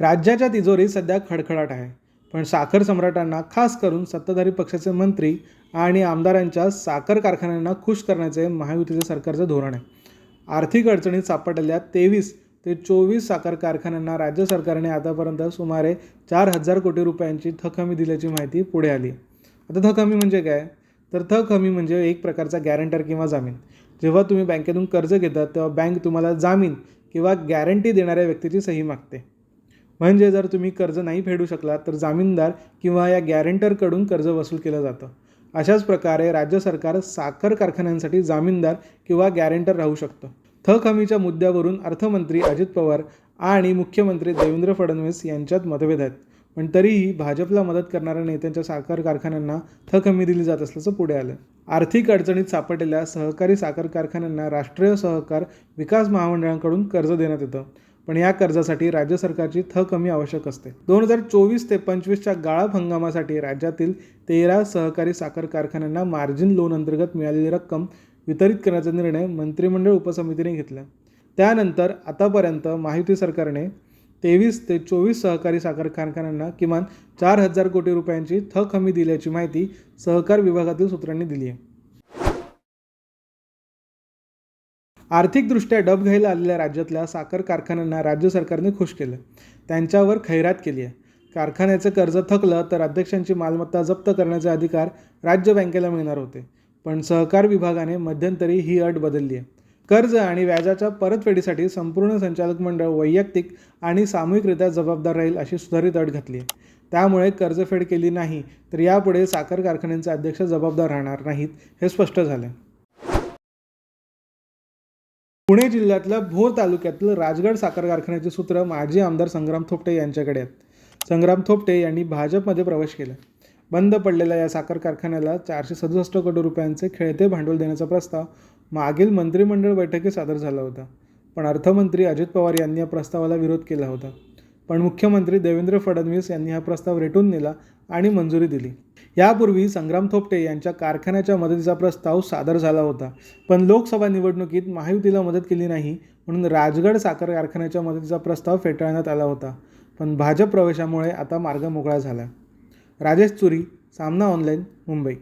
राज्याच्या तिजोरीत सध्या खडखडाट आहे. पण साखर सम्राटांना खास करून सत्ताधारी पक्षाचे मंत्री आणि आमदारांच्या साखर कारखान्यांना खुश करण्याचे महायुतीचे सरकारचं धोरण आहे. आर्थिक अडचणीत सापडलेल्या तेवीस ते चोवीस साखर कारखान्यांना राज्य सरकारने आतापर्यंत सुमारे चार हजार कोटी रुपयांची थक हमी दिल्याची माहिती पुढे आली आता थक हमी म्हणजे काय? तर थक हमी म्हणजे एक प्रकारचा गॅरंटर किंवा जामीन. जेव्हा तुम्ही बँकेतून कर्ज घेतात तेव्हा बँक तुम्हाला जामीन किंवा गॅरंटी देणाऱ्या व्यक्तीची सही मागते. म्हणजे जर तुम्ही कर्ज नाही फेडू शकला तर जामीनदार किंवा या गॅरेंटरकडून कर्ज वसूल केलं जातं. अशाच प्रकारे राज्य सरकार साखर कारखान्यांसाठी जामीनदार किंवा गॅरेंटर राहू शकतं. थक हमीच्या मुद्द्यावरून अर्थमंत्री अजित पवार आणि मुख्यमंत्री देवेंद्र फडणवीस यांच्यात मतभेद आहेत. पण तरीही भाजपला मदत करणाऱ्या नेत्यांच्या साखर कारखान्यांना थक हमी दिली जात असल्याचं पुढे आलं. आर्थिक अडचणीत सापडलेल्या सहकारी साखर कारखान्यांना राष्ट्रीय सहकार विकास महामंडळाकडून कर्ज देण्यात येतं. पण या कर्जासाठी राज्य सरकारची थक हमी आवश्यक असते. दोन हजार चोवीस ते पंचवीसच्या गाळप हंगामासाठी राज्यातील तेरा सहकारी साखर कारखान्यांना मार्जिन लोन अंतर्गत मिळालेली रक्कम वितरित करण्याचा निर्णय मंत्रिमंडळ उपसमितीने घेतला. त्यानंतर आतापर्यंत माहिती सरकारने तेवीस ते चोवीस सहकारी साखर कारखान्यांना किमान चार हजार कोटी रुपयांची थक हमी दिल्याची माहिती सहकार विभागातील सूत्रांनी दिली आहे. आर्थिकदृष्ट्या डब घ्यायला आलेल्या राज्यातल्या साखर कारखान्यांना राज्य सरकारने खुश केलं. त्यांच्यावर खैरात केली आहे. कारखान्याचं कर्ज थकलं तर अध्यक्षांची मालमत्ता जप्त करण्याचे अधिकार राज्य बँकेला मिळणार होते. पण सहकार विभागाने मध्यंतरी ही अट बदलली आहे. कर्ज आणि व्याजाच्या परतफेडीसाठी संपूर्ण संचालक मंडळ वैयक्तिक आणि सामूहिकरित्या जबाबदार राहील अशी सुधारित अट घातली आहे. त्यामुळे कर्जफेड केली नाही तर यापुढे साखर कारखान्यांचे अध्यक्ष जबाबदार राहणार नाहीत हे स्पष्ट झालं पुणे जिल्ह्यातल्या भोर तालुक्यातील राजगड साखर कारखान्याचे सूत्र माजी आमदार संग्राम थोपटे यांच्याकडे आहेत. संग्राम थोपटे यांनी भाजपमध्ये प्रवेश केला. बंद पडलेल्या या साखर कारखान्याला चारशे सदुसष्ट कोटी रुपयांचे खेळते भांडवल देण्याचा प्रस्ताव मागील मंत्रिमंडळ बैठकीत सादर झाला होता. पण अर्थमंत्री अजित पवार यांनी या प्रस्तावाला विरोध केला होता. पण मुख्यमंत्री देवेंद्र फडणवीस यांनी हा प्रस्ताव रेटून नेला आणि मंजुरी दिली. यापूर्वी संग्राम थोपटे यांच्या कारखान्याच्या मदतीचा प्रस्ताव सादर झाला होता पण लोकसभा निवडणुकीत महायुतीला मदत केली नाही म्हणून राजगड साखर कारखान्याच्या मदतीचा प्रस्ताव फेटाळण्यात आला होता पण भाजप प्रवेशामुळे आता मार्ग मोकळा झाला. राजेश चुरी सामना ऑनलाईन मुंबई.